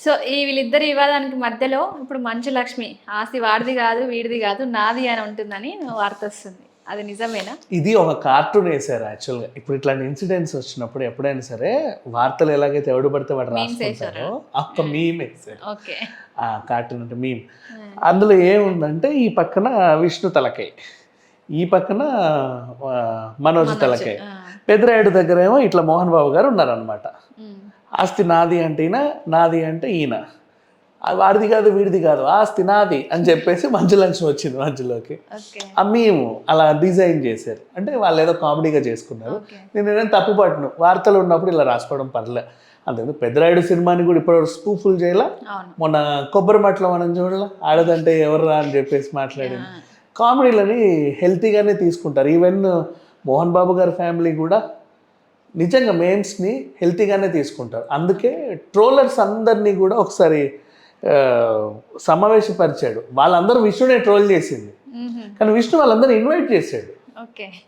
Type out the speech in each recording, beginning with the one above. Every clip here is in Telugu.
సో ఈ వీళ్ళిద్దరి వివాదానికి మధ్యలో ఇప్పుడు మంచు లక్ష్మి ఆస్తి వాడిది కాదు వీడిది కాదు నాది అని ఉంటుందని వార్త వస్తుంది. అది నిజమేనా? ఇది ఒక కార్టూన్ వేసారు యాక్చువల్గా ఇప్పుడు ఇట్లాంటి ఇన్సిడెంట్స్ వచ్చినప్పుడు ఎప్పుడైనా సరే వార్తలు ఎలాగైతే ఎవడు పడితే వాడు రాసుకుంటారో ఒక మీమ్ వేసారు ఓకే. ఆ కార్టూన్ అంటే మీమ్ అందులో ఏముందంటే ఈ పక్కన విష్ణు తలకాయ ఈ పక్కన మనోజ్ తలకాయ పెద్దరాయుడు దగ్గర ఏమో ఇట్లా మోహన్ బాబు గారు ఉన్నారనమాట ఆస్తి నాది అంటే ఈయన నాది అంటే ఈయన. వాడిది కాదు వీడిది కాదు ఆస్తి నాది అని చెప్పేసి మంచులక్ష్మి వచ్చింది మధ్యలోకి. ఆ మేము అలా డిజైన్ చేశారు. అంటే వాళ్ళు ఏదో కామెడీగా చేసుకున్నారు. నేను ఏదైనా తప్పు పట్టును వార్తలు ఉన్నప్పుడు ఇలా రాసుకోవడం పర్లే. అంతేందుకు పెద్దరాయుడు సినిమాని కూడా ఇప్పుడు స్పూఫుల్ చేయాల. మొన్న కొబ్బరి మట్టలో మనం చూడాల. ఆడదంటే ఎవర్రా అని చెప్పేసి మాట్లాడింది. కామెడీలని హెల్తీగానే తీసుకుంటారు. ఈవెన్ మోహన్ బాబు గారి ఫ్యామిలీ కూడా నిజంగా మేమ్స్ని హెల్తీగానే తీసుకుంటారు. అందుకే ట్రోలర్స్ అందరినీ కూడా ఒకసారి సమావేశపరిచాడు. వాళ్ళందరూ విష్ణునే ట్రోల్ చేసింది. కానీ విష్ణు వాళ్ళందరూ ఇన్వైట్ చేశాడు.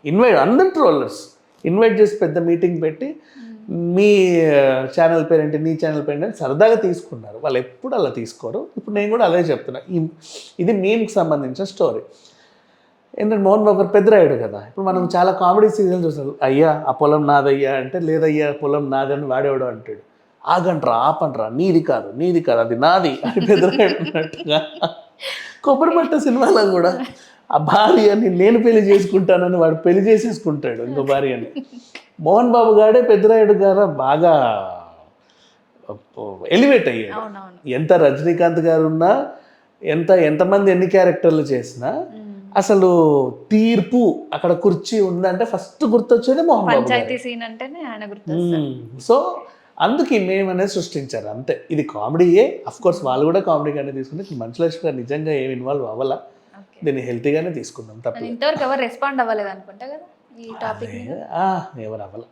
ఇన్వైట్ అందరు ట్రోలర్స్ ఇన్వైట్ చేసి పెద్ద మీటింగ్ పెట్టి మీ ఛానల్ పేరేంటి నీ ఛానల్ పేరేంటి సరదాగా తీసుకున్నారు. వాళ్ళు ఎప్పుడు అలా తీసుకోరు. ఇప్పుడు నేను కూడా అదే చెప్తున్నా. ఇది మీమ్కి సంబంధించిన స్టోరీ ఏంటంటే మోహన్ బాబు గారు పెద్దరాయుడు కదా. ఇప్పుడు మనం చాలా కామెడీ సీరియల్ చూస్తాం అయ్యా ఆ పొలం నాదయ్యా అంటే లేదయ్యా పొలం నాదని వాడేవాడు అంటాడు. ఆగంట్రా ఆపండ్రా నీది కాదు నీది కాదు అది నాది అని పెద్దరాయుడు అన్నట్టుగా. కొబ్బరి పట్ట సినిమాలో కూడా ఆ భార్యని నేను పెళ్ళి చేసుకుంటానని వాడు పెళ్ళి చేసేసుకుంటాడు ఇంకో భార్యని. మోహన్ బాబు గారే పెద్దరాయుడు గారు బాగా ఎలివేట్ అయ్యాడు. ఎంత రజనీకాంత్ గారు ఉన్నా ఎంత ఎంతమంది ఎన్ని క్యారెక్టర్లు చేసినా అసలు తీర్పు అక్కడ కుర్చీ ఉందంటే ఫస్ట్ గుర్తొచ్చేది మోహన్ పంచాయతీ సీన్ అంటేనే ఆయన గుర్తు సో అందుకు మేము అనేది సృష్టించారు అంతే. ఇది కామెడీయే అఫ్ కోర్స్ వాళ్ళు కూడా కామెడీగానే తీసుకుని మంచులక్ష్మి గారు నిజంగా ఏమి ఇన్వాల్వ్ అవ్వాలా? దీన్ని హెల్తీగానే తీసుకుందాం తప్ప ఇంతవరకు ఎవరు రెస్పాండ్ అవ్వలేదు అనుకుంటా కదా ఈ టాపిక్ ఎవరు అవ్వాల?